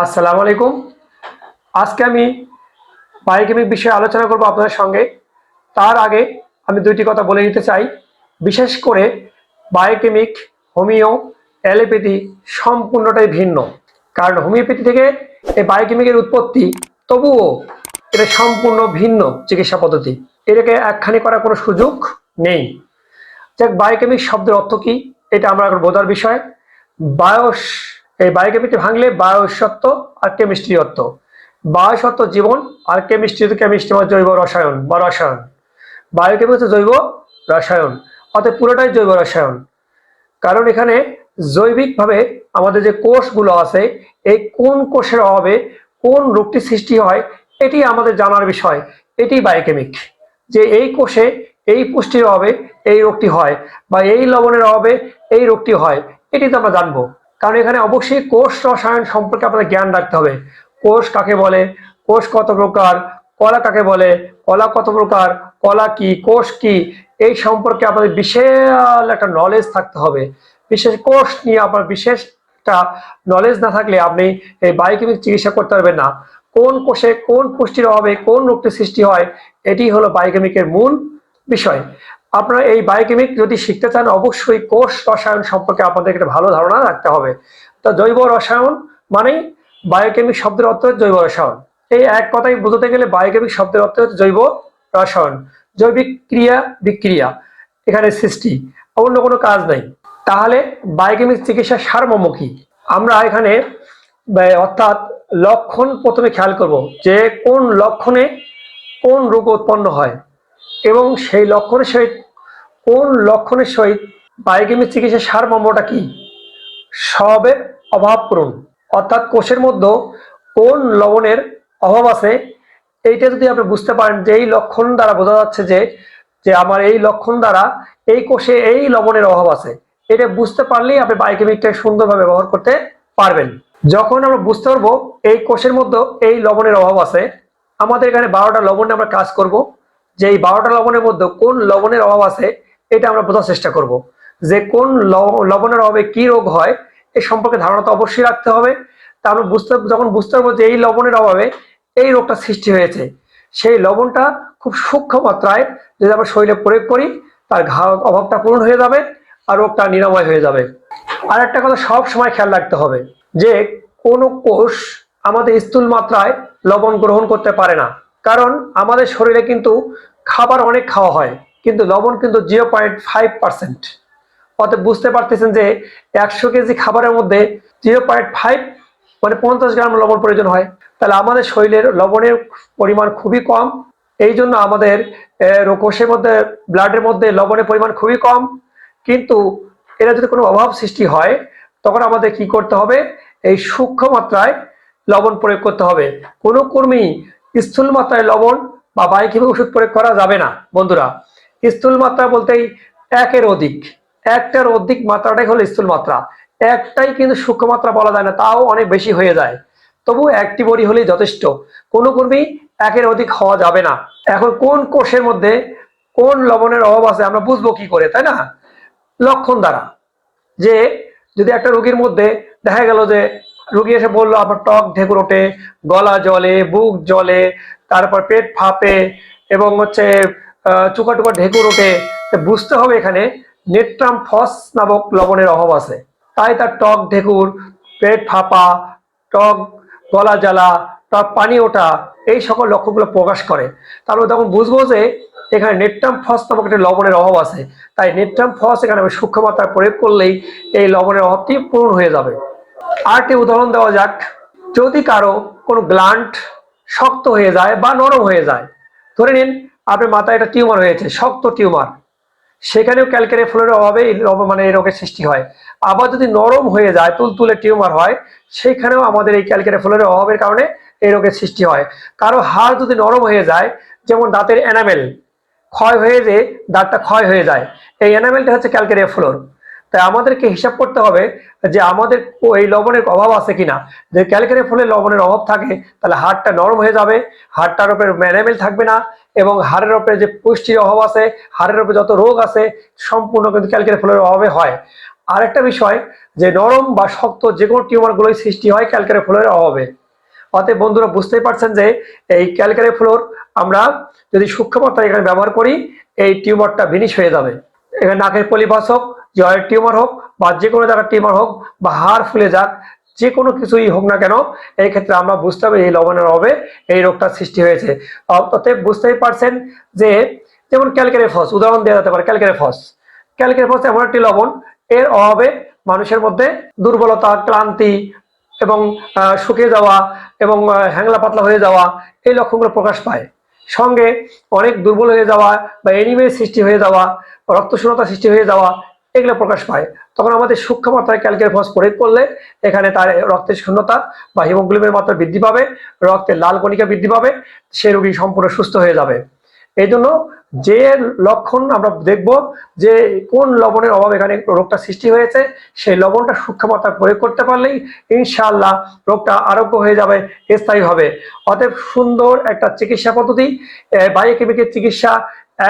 আসসালামু আলাইকুম। আজকে আমি বায়োকেমিক বিষয়ে আলোচনা করব আপনাদের সঙ্গে। তার আগে আমি দুইটি কথা বলে নিতে চাই। বিশেষ করে বায়োকেমিক হোমিও অ্যালোপ্যাথি সম্পূর্ণটাই ভিন্ন। কারণ হোমিওপ্যাথি থেকে এই বায়োকেমিকের উৎপত্তি, তবুও এটা সম্পূর্ণ ভিন্ন চিকিৎসা পদ্ধতি। এটাকে একখানি করার কোনো সুযোগ নেই। যাক বায়োকেমিক শব্দের অর্থ কী? এটা আমরা এখন বোঝার বিষয়। বায়স এই বায়োকেমিস্ট্রি ভাঙলে বায়সত্ব আর কেমিস্ট্রি অর্থ। বায়সত্ব জীবন আর কেমিস্ট্রি কেমিস্ট্রি বা জৈব রসায়ন বা রসায়ন। বায়োকেমিক হচ্ছে জৈব রসায়ন, অর্থাৎ পুরোটাই জৈব রসায়ন। কারণ এখানে জৈবিকভাবে আমাদের যে কোষগুলো আছে, এই কোন কোষের অভাবে কোন রোগটি সৃষ্টি হয়, এটি আমাদের জানার বিষয়। এটি বায়োকেমিক যে এই কোষে এই পুষ্টির অভাবে এই রোগটি হয় বা এই লবণের অভাবে এই রোগটি হয়, এটি তো আমরা জানব। কারণ এখানে অবশ্যই কোষ রসায়ন সম্পর্কে আপনাদের জ্ঞান রাখতে হবে। কোষ কাকে বলে? কোষ কত প্রকার? কলা কাকে বলে? কলা কত প্রকার? কলা কি? কোষ কি? এই সম্পর্কে আপনাদের বিশাল একটা নলেজ থাকতে হবে। বিশেষ কোষ নিয়ে আপনার বিশেষ একটা নলেজ না থাকলে আপনি এই বায়োকেমিক চিকিৎসা করতে পারবেন না। কোন কোষে কোন পুষ্টির অভাবে কোন রোগটি সৃষ্টি হয়? এটি হলো বায়োকেমিকের মূল বিষয়। আপনারা এই বায়োকেমিক যদি শিখতে চান, অবশ্যই কোষ রসায়ন সম্পর্কে আপনাদের একটা ভালো ধারণা রাখতে হবে। তো জৈব রসায়ন মানেই বায়োকেমিক শব্দের অর্থ হচ্ছে জৈব রসায়ন। এই এক কথাই বোঝাতে গেলে বায়োকেমিক শব্দের অর্থ হচ্ছে জৈব রসায়ন। জৈবিক ক্রিয়া, বিক্রিয়া, এখানে সৃষ্টি, অন্য কোনো কাজ নাই। তাহলে বায়োকেমিক চিকিৎসার সারমর্ম কি? আমরা এখানে অর্থাৎ লক্ষণ প্রথমে খেয়াল করব যে কোন লক্ষণে কোন রোগ উৎপন্ন হয় এবং সেই লক্ষণের সহিত কোন লক্ষণের সহিত বায়োকেমিক চিকিৎসার সারমর্মটা কি? সবের অভাব পূরণ। অর্থাৎ কোষের মধ্যে কোন লবণের অভাব আছে, এইটা যদি আপনি বুঝতে পারেন যে এই লক্ষণ দ্বারা বোঝা যাচ্ছে যে যে আমার এই লক্ষণ দ্বারা এই কোষে এই লবণের অভাব আছে। এটা বুঝতে পারলেই আপনি বায়োকেমিকটা সুন্দরভাবে ব্যবহার করতে পারবেন। যখন আমরা বুঝতে পারব এই কোষের মধ্যে এই লবণের অভাব আছে, আমাদের এখানে বারোটা লবণে আমরা কাজ করব। যে এই বারোটা লবণের মধ্যে কোন লবণের অভাব আছে এটা আমরা বোঝার চেষ্টা করব যে কোন লব- লবণের অভাবে কি রোগ হয়, এ সম্পর্কে ধারণা তো অবশ্যই রাখতে হবে। তা আমরা বুঝতে যখন বুঝতে পারব যে এই লবণের অভাবে এই রোগটা সৃষ্টি হয়েছে, সেই লবণটা খুব সূক্ষ্ম মাত্রায় যদি আমরা শরীরে প্রয়োগ করি, তার ঘা অভাবটা পূরণ হয়ে যাবে আর রোগটা নিরাময় হয়ে যাবে। আর একটা কথা সব সময় খেয়াল রাখতে হবে যে কোনো কোষ আমাদের স্থূল মাত্রায় লবণ গ্রহণ করতে পারে না। কারণ আমাদের শরীরে কিন্তু খাবার অনেক খাওয়া হয়। কিন্তু লবণ কিন্তু জিরো পয়েন্ট ফাইভ পার্সেন্ট অতএব বুঝতে পারতেছেন যে একশো কেজি খাবারের মধ্যে জিরো পয়েন্ট ফাইভ মানে পঞ্চাশ গ্রাম লবণ প্রয়োজন হয়। তাহলে আমাদের শরীরের লবণের পরিমাণ খুবই কম। এই জন্য আমাদের কোষের মধ্যে, ব্লাডের মধ্যে লবণের পরিমাণ খুবই কম। কিন্তু এরা যদি কোনো অভাব সৃষ্টি হয়, তখন আমাদের কি করতে হবে? এই সূক্ষ্ম মাত্রায় লবণ প্রয়োগ করতে হবে। কোনো কর্মী স্থূল মাত্রায় লবণ বা বায়োকেমিক ওষুধ প্রয়োগ করা যাবে না, বন্ধুরা। স্থূল মাত্রা বলতেই একের অধিক। একটার অধিক মাত্রাটাই হলো স্থূল মাত্রা। একটাই কিন্তু সূক্ষ্ম মাত্রা বলা যায় না, তাও অনেক বেশি হয়ে যায়। তবু একটি বড়ি হলেই যথেষ্ট। কোনো কর্মী একের অধিক হওয়া যাবে না। এখন কোন কোষের মধ্যে কোন লবণের অভাব আছে আমরা বুঝব কি করে, তাই না? লক্ষণ দ্বারা। যে যদি একটা রোগীর মধ্যে দেখা গেল যে রোগী এসে বলল, আমার টক ঢেকুর ওঠে, গলা জলে বুক জলে তারপর পেট ফাঁপে এবং হচ্ছে চুকা টুকা ঢেকুর ওঠে বুঝতে হবে এখানে নেট্রাম ফস নামক লবণের অভাব আছে। তাই তার টক ঢেকুর, পেট ফাঁপা, টক গলা জ্বালা, তার পানি ওঠা, এই সকল লক্ষণগুলো প্রকাশ করে। তারপর তখন বুঝব যে এখানে নেট্রাম ফস নামক একটা লবণের অভাব আছে। তাই নেট্রাম ফস এখানে আমি সূক্ষ্ম মাত্রায় প্রয়োগ করলেই এই লবণের অভাবটি পূরণ হয়ে যাবে। আরেকটি উদাহরণ দেওয়া যাক। যদি কারও কোনো গ্লান্ট শক্ত হয়ে যায় বা নরম হয়ে যায়, ধরে নিন আপনার মাথায় একটা টিউমার হয়েছে, শক্ত টিউমার। সেখানেও ক্যালকারি ফ্লোরের অভাবে মানে এই রোগের সৃষ্টি হয়। আবার যদি নরম হয়ে যায়, তুলতুলে টিউমার হয়, সেখানেও আমাদের এই ক্যালকারি ফ্লোরের অভাবের কারণে এই রোগের সৃষ্টি হয়। কারও হাড় যদি নরম হয়ে যায়, যেমন দাঁতের এনামেল ক্ষয় হয়ে যে দাঁতটা ক্ষয় হয়ে যায়, এই এনামেলটা হচ্ছে ক্যালকারিয়া ফ্লোর। তাই আমাদেরকে হিসাব করতে হবে যে আমাদের এই লবণের অভাব আছে কিনা। যে ক্যালকারিয়া ফ্লোরে লবণের অভাব থাকে, তাহলে হাড়টা নরম হয়ে যাবে, হাড়টার উপরে এনামেল থাকবে না এবং হাড়ের ওপরে যে পুষ্টির অভাব আছে, হাড়ের উপরে যত রোগ আছে, সম্পূর্ণ কিন্তু ক্যালকারিয়া ফ্লোরের অভাবে হয়। আরেকটা বিষয়, যে নরম বা শক্ত যে কোনো টিউমারগুলোই সৃষ্টি হয় ক্যালকারি ফ্লোরের অভাবে। অতএব বন্ধুরা, বুঝতেই পারছেন যে এই ক্যালকারি ফ্লোর আমরা যদি সূক্ষ্মতা এখানে ব্যবহার করি, এই টিউমারটা ভিনিশ হয়ে যাবে। এখানে নাকের পলিপাস হোক জয়ের টিউমার হোক, বা যে কোনো জায়গার টিউমার হোক, বা হাড় ফুলে যাক যে কোনো কিছুই হোক না কেন, এই ক্ষেত্রে আমরা বুঝতে হবে এই লবণের অভাবে এই রোগটা সৃষ্টি হয়েছে। অতএব বুঝতেই পারছেন যে যেমন ক্যালকারি ফস, উদাহরণ দেওয়া যেতে পারে, ক্যালকারি ফস। ক্যালকারি ফস এমন একটি লবণ, এর অভাবে মানুষের মধ্যে দুর্বলতা, ক্লান্তি এবং শুকিয়ে যাওয়া এবং হ্যাংলা পাতলা হয়ে যাওয়া এই লক্ষণগুলো প্রকাশ পায়। সঙ্গে অনেক দুর্বল হয়ে যাওয়া বা এনিমের সৃষ্টি হয়ে যাওয়া, রক্তশূন্যতা সৃষ্টি হয়ে যাওয়া এগুলো প্রকাশ পায়। তখন আমাদের সূক্ষ্ম মাত্রায় ক্যালকের ফস প্রয়োগ করলে এখানে তার রক্তের শূন্যতা বা হিমোগ্লোবিনের মাত্রা বৃদ্ধি পাবে, রক্তের লাল কণিকা বৃদ্ধি পাবে, সে রোগী সম্পূর্ণ সুস্থ হয়ে যাবে। এই জন্য যে লক্ষণ আমরা দেখব যে কোন লবণের অভাব এখানে রোগটা সৃষ্টি হয়েছে, সেই লবণটা সূক্ষ্ম মাত্রায় প্রয়োগ করতে পারলেই ইনশাআল্লাহ রোগটা আরোগ্য হয়ে যাবে, স্থায়ী হবে। অতএব সুন্দর একটা চিকিৎসা পদ্ধতি বায়োকেমিকের চিকিৎসা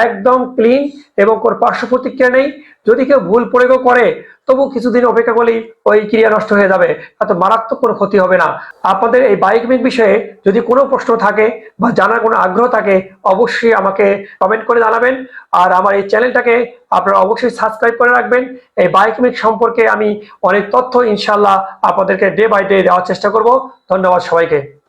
একদম ক্লিন এবং কোনো পার্শ্ব প্রতিক্রিয়া নেই। যদি কেউ ভুল প্রয়োগ করে তবু কিছুদিন অপেক্ষা করলেই ওই ক্রিয়া নষ্ট হয়ে যাবে এত মারাত্মক কোনো ক্ষতি হবে না। আপনাদের এই বায়োকেমিক বিষয়ে যদি কোনো প্রশ্ন থাকে বা জানার কোনো আগ্রহ থাকে, অবশ্যই আমাকে কমেন্ট করে জানাবেন। আর আমার এই চ্যানেলটাকে আপনারা অবশ্যই সাবস্ক্রাইব করে রাখবেন। এই বায়োকেমিক সম্পর্কে আমি অনেক তথ্য ইনশাল্লাহ আপনাদেরকে ডে বাই ডে দেওয়ার চেষ্টা করব। ধন্যবাদ সবাইকে।